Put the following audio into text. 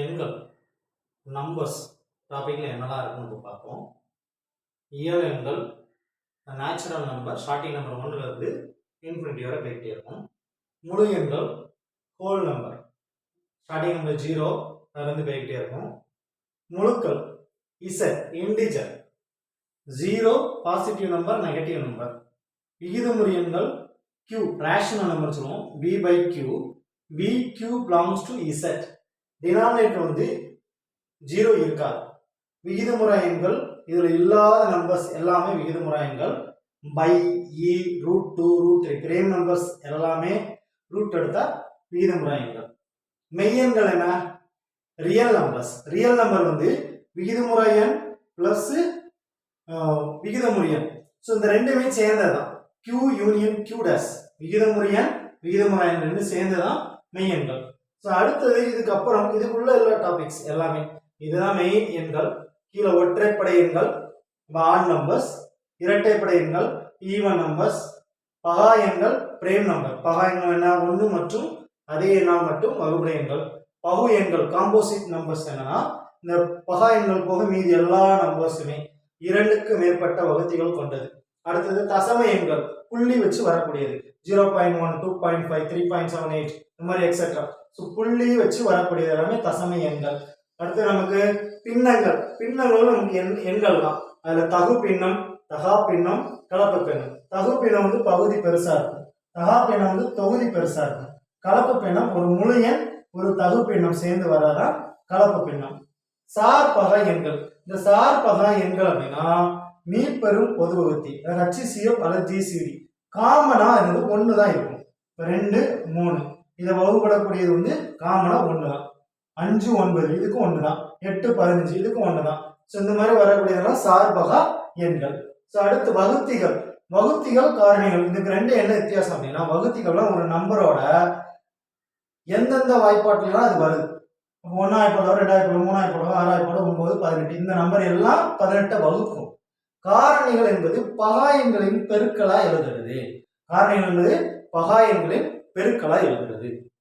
எண்கள் நம்பர்ஸ் டாப்பிக்கில் என்னெல்லாம் இருக்குன்னு இப்போ பார்ப்போம். இயல் எண்கள் நேச்சுரல் நம்பர் ஸ்டார்டிங் நம்பர் ஒன்றுல இருந்து இன்ஃபினிட்டி வரை போயிட்டே இருக்கும். முழு எண்கள் whole number starting number zero அதுலேருந்து போய்கிட்டே இருக்கும். முழுக்கள் Z integer zero positive number negative number விகிதமுறு எண்கள் கியூ ரேஷனல் நம்பர் சொல்லுவோம். P by Q P Q belongs to Z denominator வந்து ஜீரோ இருக்காது. விகிதமுறை எண்கள் இதில் இல்லாத நம்பர்ஸ் எல்லாமே விகிதமுறை எண்கள் pi e root two root three Graeme numbers எல்லாமே ரூட் எடுத்தால் விகிதமுறை எண்கள் மெய்யெண்கள் என்ன? ரியல் நம்பர்ஸ் ரியல் நம்பர் வந்து விகிதமுறை எண் ப்ளஸ் விகிதமுறை எண். ஸோ இந்த ரெண்டுமே சேர்ந்தது தான் கியூ யூனியன் கியூ டஸ் விகிதமுறை எண் விகிதமுறை எண் ரெண்டு சேர்ந்ததான் மெய்யெண்கள். ஸோ அடுத்தது இதுக்கப்புறம் இதுக்குள்ள உள்ள டாபிக்ஸ் எல்லாமே. இதுதான் மெயின் எண்கள். கீழே ஒற்றைப்படை எண்கள் ஆட் நம்பர்ஸ் இரட்டைப்படை எண்கள் ஈவன் நம்பர்ஸ் பகா எண்கள் பிரேம் நம்பர் பகா எண்கள் என்ன? ஒன்று மற்றும் அதே எண்ணால் மட்டும் வகுப்படை எண்கள். பகு எண்கள் காம்போசிட் நம்பர்ஸ் என்னன்னா இந்த பகா எண்கள் போக மீதி எல்லா நம்பர்ஸுமே இரண்டுக்கு மேற்பட்ட வகுத்திகள் கொண்டது. அடுத்தது தசம எண்கள் புள்ளி வச்சு வரக்கூடியது. Zero point one two point five three point seven eight இந்த மாதிரி எக்ஸெட்ரா ஸோ புள்ளி வச்சு வரக்கூடியது எல்லாமே தசம எண்கள். அடுத்து நமக்கு பின்னங்கள். பின்னங்கள் நமக்கு எண் எண்கள் தான். அதில் தகு பின்னம் தகா பின்னம் கலப்பு பின்னம். தகு பின்னம் வந்து பகுதி பெருசா இருக்கும். தகா பின்னம் வந்து தொகுதி பெருசா இருக்கும். கலப்பு பின்னம் ஒரு முழு எண் ஒரு தகு பின்னம் சேர்ந்து வராதான் கலப்பு பின்னம். சார் பகா எண்கள். இந்த சார் பகா எண்கள் அப்படின்னா மீப்பெரும் பொது வகுத்தி. ஹச்சிசிஎஃப் அல்லது ஜிசிடி காமனா இது ஒன்று தான் இருக்கும். ரெண்டு மூணு. இதை வகுப்படக்கூடியது வந்து காமனா ஒன்று தான் அஞ்சு ஒன்பது இதுக்கும் ஒன்று தான் எட்டு பதினஞ்சு இதுக்கும் ஒன்று தான் ஸோ இந்த மாதிரி வரக்கூடியதெல்லாம் சார்பகா எண்கள். ஸோ அடுத்து வகுத்திகள். வகுத்திகள் காரணிகள். இதுக்கு ரெண்டு என்ன வித்தியாசம் அப்படின்னா வகுத்திகள்லாம் ஒரு நம்பரோட எந்தெந்த வாய்ப்பாட்டிலாம் அது வருது. ஒன்றாயிரப்படம் ரெண்டாயிரப்படம் மூணாயிரப்படம் ஆறாயிரப்படம் ஒன்பது பதினெட்டு. இந்த நம்பர் எல்லாம் பதினெட்டை வகுக்கும். காரணிகள் என்பது பகாயங்களின் பெருக்களாக எழுதுறது. காரணிகள் என்பது பகாயங்களின் பெருக்களாக எழுதுறது.